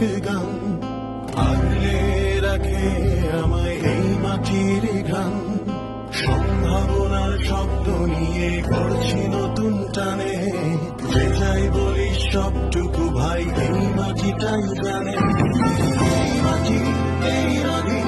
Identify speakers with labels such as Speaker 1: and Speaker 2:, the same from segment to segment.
Speaker 1: গান রাখে আমায় এই মাটির সম্ভাবনার শব্দ নিয়ে করছি নতুন টানে। যেটাই বলি সবটুকু ভাই, এই মাটিটাই জানে। এই মাটি, এই রাধি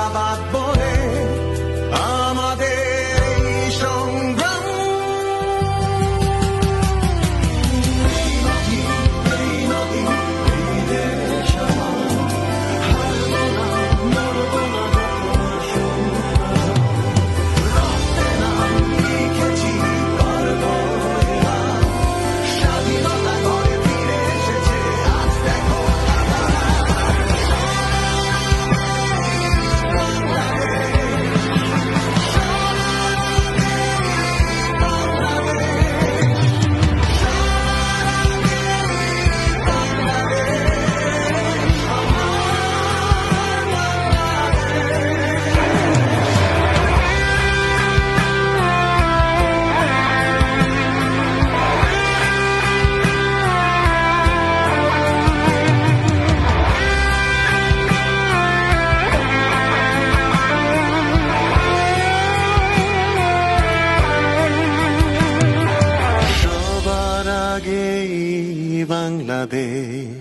Speaker 1: Islamabad 방라데시